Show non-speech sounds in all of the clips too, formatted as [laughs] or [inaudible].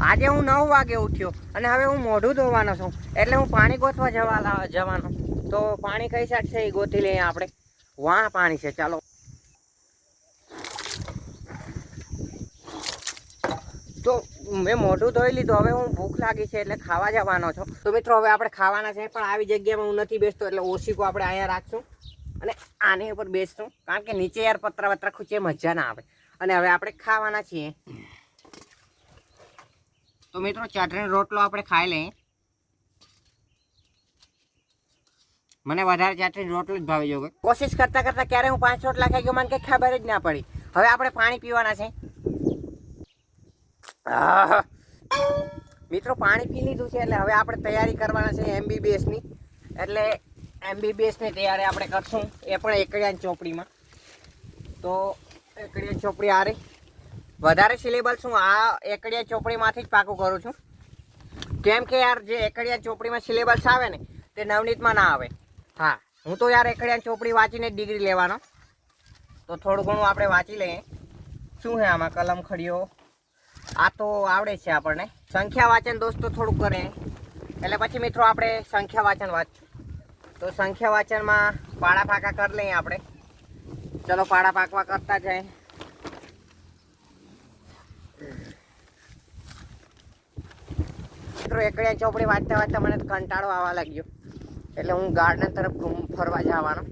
આજે હું નવ વાગે ઉઠ્યો અને હવે હું મોઢું ધોવાનો છું. એટલે હું પાણી ગોતવા જવા જવાનો. તો પાણી કઈ સાઈડ છે એ ગોતી લઈએ આપણે. વાં પાણી છે. ચાલો. તો મેં મોઢું ધોઈ લીધું. હવે હું ભૂખ લાગી છે એટલે ખાવા જવાનો છું. તો મિત્રો, હવે આપણે ખાવાના છે, પણ આવી જગ્યામાં હું નથી બેસતો, એટલે ઓશીકો આપણે અહીંયા રાખશું અને આની ઉપર બેસશું. કારણ કે નીચે યાર પતરા વતરા ખૂચે મજા ના આવે. અને હવે આપણે ખાવાના છીએ. તો મિત્રો ચટણી રોટલો આપણે ખાઈ લઈએ. મને વધારે ચટણી રોટલો જ ભાવે જો કોશિશ કરતા કરતા ક્યારે હું પાંચ રોટલા ખાઈ ગયો, મને કંઈ ખબર જ ના પડી. હવે આપણે પાણી પીવાના છે. મિત્રો પાણી પી લીધું છે એટલે હવે આપણે તૈયારી કરવાના છે એમબીબીએસની. એટલે એમબીબીએસની તૈયારી આપણે કરશું. એ પણ એકડિયાની ચોપડીમાં. તો એકડિયાની ચોપડી આ રહી. વધારે સિલેબસ હું આ એકડિયા ચોપડીમાંથી જ પાકું કરું છું. કેમ કે યાર, જે એકડિયા ચોપડીમાં સિલેબસ આવે ને, તે નવનીતમાં ના આવે. હા, હું તો યાર એકડિયા ચોપડી વાંચીને ડિગ્રી લેવાનો. તો થોડું ઘણું આપણે વાંચી લઈએ. શું છે આમાં કલમ ખડીઓ? આ તો આવડે છે આપણને. સંખ્યા વાંચન દોસ્તો થોડુંક કરે. એટલે પછી મિત્રો આપણે સંખ્યા વાંચન વાંચશું. તો સંખ્યા વાંચનમાં પાડા પાકા કરી લઈએ આપણે. ચલો પાડા પાકવા કરતા જાય. મિત્રો, એકડ્યા ચોપડી વાંચતા વાંચતા મને કંટાળો આવવા લાગ્યો. એટલે હું ગાર્ડન તરફ ફરવા જવાનો.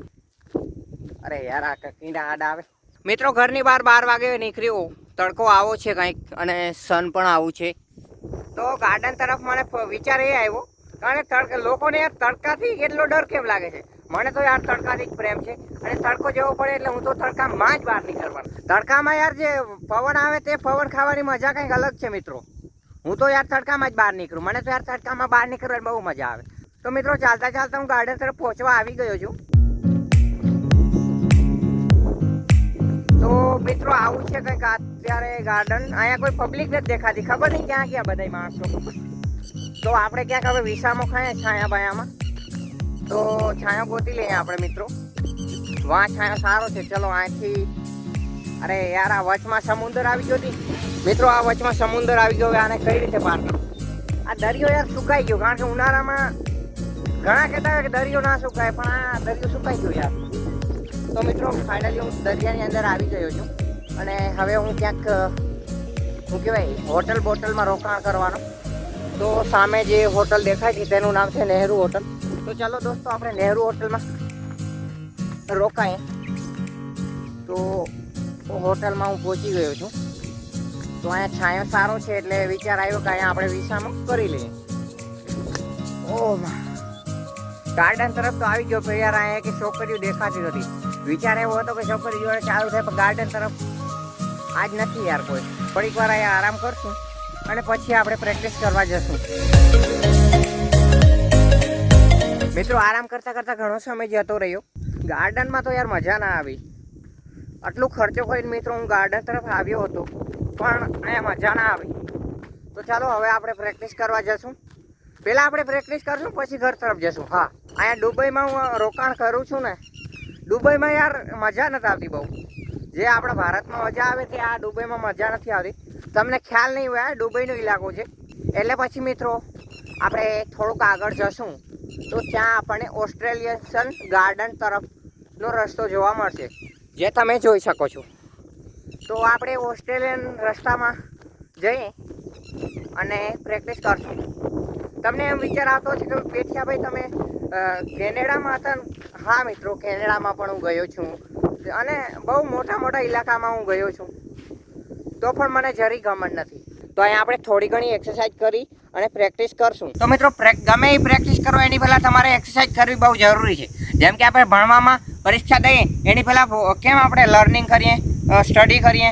અરે યાર, આ કીડા આડા આવે. મિત્રો, ઘરની બહાર બાર વાગે નીકળ્યો. તડકો આવો છે કંઈક, અને સન પણ આવું છે. તો ગાર્ડન તરફ મને વિચાર એ આવ્યો કારણ કે તડકા લોકોને યાર તડકાથી એટલો ડર કેમ લાગે છે? મને તો યાર તડકાથી જ પ્રેમ છે. અને તડકો જેવો પડે એટલે હું તો તડકામાં જ બહાર નીકળવાનો. તડકામાં યાર જે પવન આવે તે પવન ખાવાની મજા કંઈક અલગ છે, મિત્રો. હું તો યાર તડકામાં જ બહાર નીકળું. મને તો યાર તડકામાં બહાર નીકળવાની બહુ મજા આવે. તો મિત્રો, ચાલતા ચાલતા હું ગાર્ડન તરફ પહોંચવા આવી ગયો છું. તો મિત્રો, આવું છે કંઈક અત્યારે ગાર્ડન અહીંયા કોઈ પબ્લિક નથી દેખાતી. ખબર નહીં ક્યાં ક્યાં બધા માણસો. તો આપણે ક્યાંક હવે વિસામો ખાઈએ છાયા બાયામાં. તો છાયો ગોતી લઈએ આપણે મિત્રો. વાં છાયો સારો છે. ચલો, અહીંથી અરે યાર, આ વચમાં સમુદ્ર આવી ગયો મિત્રો, આ વચમાં સમુદ્ર આવી ગયો આને કઈ રીતે પાર? આ દરિયો યાર સુકાઈ ગયો, કારણ કે ઉનાળામાં ઘણા કહેતા કે દરિયો ના સુકાય, પણ આ દરિયો સુકાઈ ગયો યાર. તો મિત્રો ફાઇનલી હું દરિયાની અંદર આવી ગયો છું. અને હવે હું ક્યાંક શું કહેવાય, હોટલ બોટલમાં રોકાણ કરવાનો. તો સામે જે હોટલ દેખાય છે, તેનું નામ છે નહેરુ હોટલ. તો ચાલો દોસ્તો, આપણે નહેરુ હોટલમાં રોકાઈએ. તો હોટલમાં હું પહોંચી ગયો છું. તો અહીંયા છાંયો સારો છે એટલે વિચાર આવ્યો કે અહીંયા આપણે વિસામાં કરી લઈએ. ઓ ગાર્ડન તરફ તો આવી ગયો પણ યાર અહીંયા કે છોકરીઓ દેખાતી નથી. વિચાર એવો હતો કે છોકરી જોડે ચાલુ થાય પણ ગાર્ડન તરફ આજ નથી યાર કોઈ. થોડીક વાર અહીંયા આરામ કરશું અને પછી આપણે પ્રેક્ટિસ કરવા જશું. મિત્રો આરામ કરતા કરતા ઘણો સમય જતો રહ્યો. ગાર્ડનમાં તો યાર મજા ના આવી. આટલું ખર્ચો કરીને મિત્રો હું ગાર્ડન તરફ આવ્યો હતો. પણ અહીંયા મજા ના આવી તો ચાલો, હવે આપણે પ્રેક્ટિસ કરવા જશું. પહેલાં આપણે પ્રેક્ટિસ કરશું, પછી ઘર તરફ જશું. હા, અહીંયા દુબઈમાં હું રોકાણ કરું છું ને. દુબઈમાં યાર મજા નથી આવતી બહુ. જે આપણા ભારતમાં મજા આવે તે આ દુબઈમાં મજા નથી આવતી. તમને ખ્યાલ નહીં હોય દુબઈનો ઇલાકો છે. એટલે પછી મિત્રો, આપણે થોડુંક આગળ જશું. તો ત્યાં આપણને ઓસ્ટ્રેલિયન ગાર્ડન તરફનો રસ્તો જોવા મળશે, જે તમે જોઈ શકો છો. તો આપણે ઓસ્ટ્રેલિયન રસ્તામાં જઈએ અને પ્રેક્ટિસ કરશું. તમને એમ વિચાર આવતો છે કે પેઠિયાભાઈ તમે કેનેડામાં હતા હા મિત્રો, કેનેડામાં પણ હું ગયો છું. અને બહુ મોટા મોટા ઇલાકામાં હું ગયો છું. તો પણ મને જરી ગમન નથી. તો અહીંયા આપણે થોડી ઘણી એક્સરસાઇઝ કરી અને પ્રેક્ટિસ કરશું. તો મિત્રો ગમે એ પ્રેક્ટિસ કરો, એની પહેલાં તમારે એક્સરસાઇઝ કરવી બહુ જરૂરી છે. જેમ કે આપણે ભણવામાં પરીક્ષા દઈએ, એની પહેલાં કેમ આપણે લર્નિંગ કરીએ? સ્ટડી કરીએ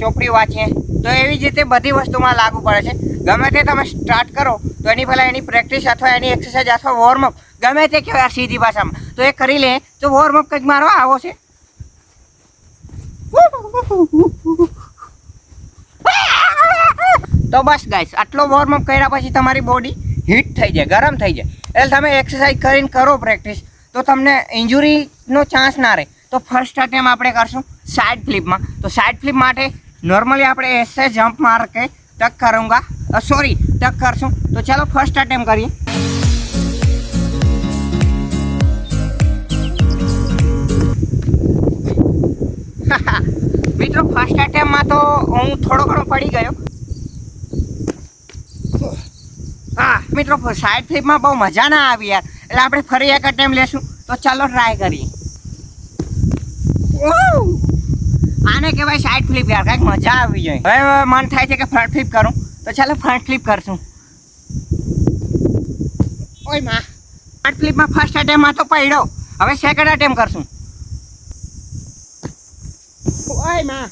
ચોપડી વાંચીએ, તો એવી જ રીતે બધી વસ્તુમાં લાગુ પડે છે. ગમે તે તમે સ્ટાર્ટ કરો, તો એની પહેલાં એની પ્રેક્ટિસ અથવા એની એક્સરસાઇઝ અથવા વોર્મઅપ ગમે તે કહેવાય સીધી ભાષામાં, તો એ કરી લે, તો વોર્મઅપ કંઈક મારો આવો છે. તો બસ ગાઈસ આટલો વોર્મઅપ કર્યા પછી તમારી બોડી હીટ થઈ જાય, ગરમ થઈ જાય. એટલે તમે એક્સરસાઇઝ કરીને કરો પ્રેક્ટિસ તો તમને ઇન્જુરીનો ચાન્સ ના રહે. તો ફર્સ્ટ અટેમ્પ આપણે કરશું. સાઇડ ફ્લિપમાં તો સાઇડ ફ્લિપ માટે નોર્મલી આપણે એસે જમ્પ માર કે ટક કરુંગા સોરી ટક કરશું તો ચાલો ફર્સ્ટ અટેમ્પ કરીએ. [laughs] મિત્રો ફર્સ્ટ અટેમ્પમાં તો હું થોડો ઘણો પડી ગયો. હા, મિત્રો સાઇડ ફ્લિપમાં બહુ મજા ના આવી યાર. એટલે આપણે ફરી એક અટેમ્પ લેશું. તો ચાલો ટ્રાય કરીએ. આને કહેવાય સાઈડ ફ્લિપ યાર, કાંઈક મજા આવી જાય. હવે મન થાય છે કે ફ્રન્ટ ફ્લિપ કરું. તો ચાલો ફ્રન્ટ ફ્લિપ કરશું. ઓયમાં. ફ્રન્ટ ફ્લિપમાં ફર્સ્ટ અટેમ્પમાં તો પડ્યો. હવે સેકન્ડ અટેમ્પ કરશું. ઓયમાં.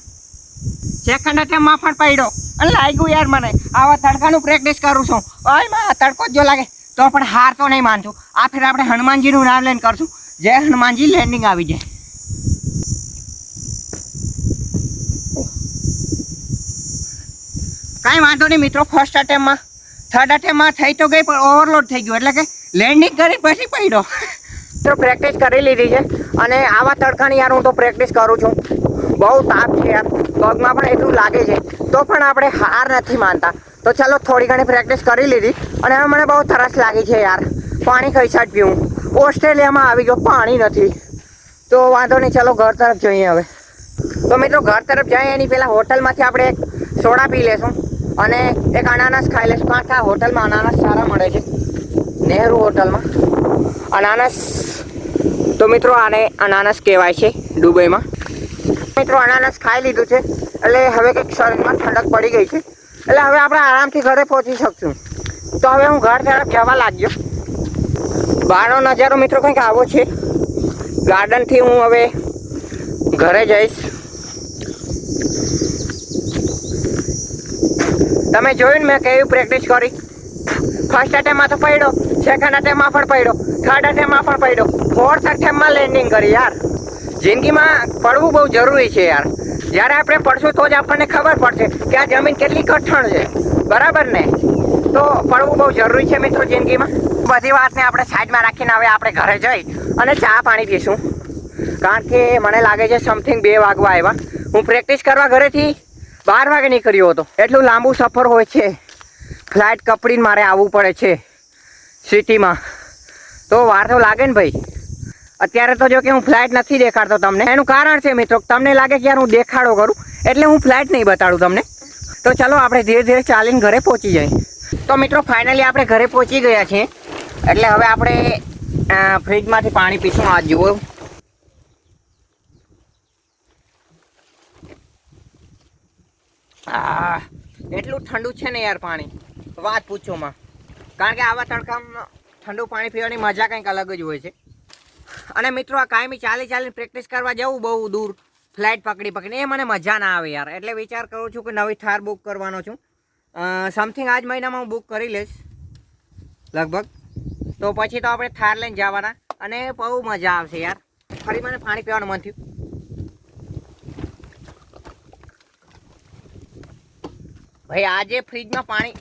સેકન્ડ અટેમ્પમાં પણ પડ્યો. અને લાગ્યું યાર મને. આવા તડકાનું પ્રેક્ટિસ કરું છું. ઓયમાં, તડકો જ જો લાગે. તો પણ હાર તો નહીં માનશું આ ફેર આપણે હનુમાનજીનું નામ લઈને કરશું. જય હનુમાનજી લેન્ડિંગ આવી જાય. કાંઈ વાંધો નહીં મિત્રો ફર્સ્ટ અટેમ્પમાં થર્ડ અટેમ્પમાં થઈ તો ગઈ, પણ ઓવરલોડ થઈ ગયું, એટલે કે લેન્ડિંગ કરી પછી પડ્યો. મિત્રો પ્રેક્ટિસ કરી લીધી છે, અને આવા તડકાની યાર હું તો પ્રેક્ટિસ કરું છું. બહુ તાપ છે યાર, પગમાં પણ એટલું લાગે છે, તો પણ આપણે હાર નથી માનતા. તો ચાલો, થોડી ઘણી પ્રેક્ટિસ કરી લીધી, અને હવે મને બહુ તરસ લાગી છે યાર. પાણી કઈ સાઈડ પીવું. ઓસ્ટ્રેલિયામાં આવી ગયો, પાણી નથી. તો વાંધો નહીં, ચાલો, ઘર તરફ જઈએ હવે. તો મિત્રો, ઘર તરફ જઈએ, એની પહેલાં હોટલમાંથી આપણે એક સોડા પી લેશું. અને એક અનાનસ ખાઈ લઈશ. કારણ આ હોટલમાં અનાનસ સારા મળે છે. નેહરુ હોટલમાં. અનાનસ. તો મિત્રો આને અનાનસ કહેવાય છે દુબઈમાં. મિત્રો અનાનસ ખાઈ લીધું છે. એટલે હવે કંઈક શરીરમાં ઠંડક પડી ગઈ છે. એટલે હવે આપણે આરામથી ઘરે પહોંચી શકશું. તો હવે હું ઘર તરફ જવા લાગ્યો. બહારનો નજારો મિત્રો કંઈક આવો છે. ગાર્ડનથી હું હવે ઘરે જઈશ. તમે જોયું ને મેં કેવી પ્રેક્ટિસ કરી? ફર્સ્ટ અટેમ્પમાં તો પડ્યો સેકન્ડ અટેમ્પમાં પણ પડ્યો થર્ડ અટેમ્પમાં પણ પડ્યો. ફોર્થ અટેમ્પમાં લેન્ડિંગ કરી યાર. જિંદગીમાં પડવું બહુ જરૂરી છે યાર. જ્યારે આપણે પડશું તો જ આપણને ખબર પડશે કે આ જમીન કેટલી કઠણ છે. બરાબર ને? તો પડવું બહુ જરૂરી છે મિત્રો જિંદગીમાં. બધી વાતને આપણે સાઈડમાં રાખીને હવે આપણે ઘરે જઈ અને ચા પાણી પીશું. કારણ કે મને લાગે છે સમથિંગ બે વાગવા આવ્યા. હું પ્રેક્ટિસ કરવા ઘરેથી બાર વાગે નીકળ્યો હતો. એટલું લાંબુ સફર હોય છે. ફ્લાઇટ કપડીને મારે આવવું પડે છે સિટીમાં. તો વાર તો લાગે ને ભાઈ. અત્યારે તો જો કે હું ફ્લાઇટ નથી દેખાડતો તમને. એનું કારણ છે મિત્રો, તમને લાગે કે યાર હું દેખાડો કરું, એટલે હું ફ્લાઇટ નહીં બતાડું તમને. તો ચાલો આપણે ધીરે ધીરે ચાલીને ઘરે પહોંચી જઈએ. તો મિત્રો ફાઇનલી આપણે ઘરે પહોંચી ગયા છીએ. એટલે હવે આપણે ફ્રિજમાંથી પાણી પીશું. આ જુઓ. આ, એટલું ઠંડુ છે ને યાર પાણી. વાત પૂછોમાં. કારણ કે આવા તડકામાં ઠંડુ પાણી પીવાની મજા કંઈક અલગ જ હોય છે. અને મિત્રો, આ કાયમી ચાલી ચાલીને પ્રેક્ટિસ કરવા જવું બહુ દૂર. ફ્લાઇટ પકડી પકડીને. એ મને મજા ના આવે યાર. એટલે વિચાર કરું છું કે નવી થાર બુક કરવાનો છું. સમથિંગ આજ મહિનામાં હું બુક કરી લઈશ. લગભગ. તો પછી તો આપણે થાર લઈને જવાના. અને બહુ મજા આવશે યાર. ફરી મને પાણી પીવાનું મન થયું. ભાઈ આજે ફ્રીજમાં પાણી